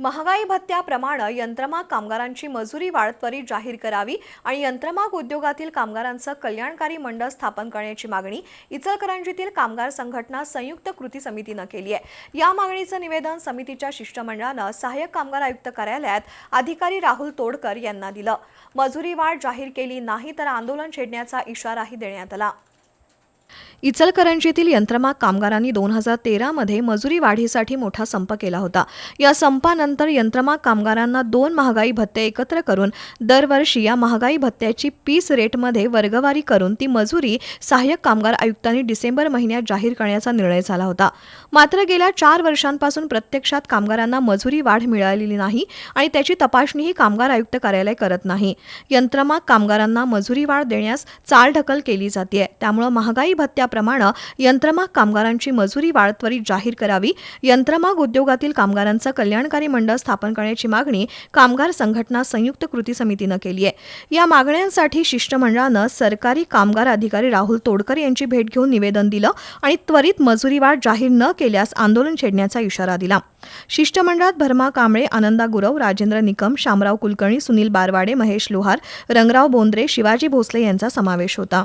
महागाई भत्त्याप्रमाणे यंत्रमाग कामगारांची मजुरी वाढ त्वरित जाहीर करावी आणि यंत्रमाग उद्योगातील कामगारांचं कल्याणकारी मंडळ स्थापन करण्याची मागणी इचलकरंजीतील कामगार संघटना संयुक्त कृती समितीनं केली आहे. या मागणीचं निवेदन समितीच्या शिष्टमंडळानं सहाय्यक कामगार आयुक्त कार्यालयात अधिकारी राहुल तोडकर यांना दिलं. मजुरी वाढ जाहीर केली नाही तर आंदोलन छेडण्याचा इशाराही देण्यात आला. इचलकरंजीतील यंत्रमाग कामगारांनी दोन हजार तेरामध्ये मजुरी वाढीसाठी मोठा संप केला होता. या संपानंतर यंत्रमाग कामगारांना दोन महागाई भत्ते एकत्र करून दरवर्षी या महागाई भत्त्याची पीस रेटमध्ये वर्गवारी करून ती मजुरी सहाय्यक कामगार आयुक्तांनी डिसेंबर महिन्यात जाहीर करण्याचा निर्णय झाला होता. मात्र गेल्या चार वर्षांपासून प्रत्यक्षात कामगारांना मजुरी वाढ मिळालेली नाही आणि त्याची तपासणीही कामगार आयुक्त कार्यालय करत नाही. यंत्रमाग कामगारांना मजुरी वाढ देण्यास चालढकल केली जाते त्यामुळे महागाई भत्त्या भत्त्याप्रमाणे यंत्रमाग कामगारांची मजुरी वाढत्वरीत जाहीर करावी. यंत्रमाग उद्योगातील कामगारांचं कल्याणकारी मंडळ स्थापन करण्याची मागणी कामगार संघटना संयुक्त कृती समितीनं केली आहे. या मागण्यांसाठी शिष्टमंडळानं सरकारी कामगार अधिकारी राहुल तोडकर यांची भेट घेऊन निवेदन दिलं आणि त्वरित मजुरी वाढ जाहीर न केल्यास आंदोलन छेडण्याचा इशारा दिला. शिष्टमंडळात भरमा कांबळे आनंदा गुरव राजेंद्र निकम शामराव कुलकर्णी सुनील बारवाडे महेश लोहार रंगराव बोंद्रे शिवाजी भोसले यांचा समावेश होता.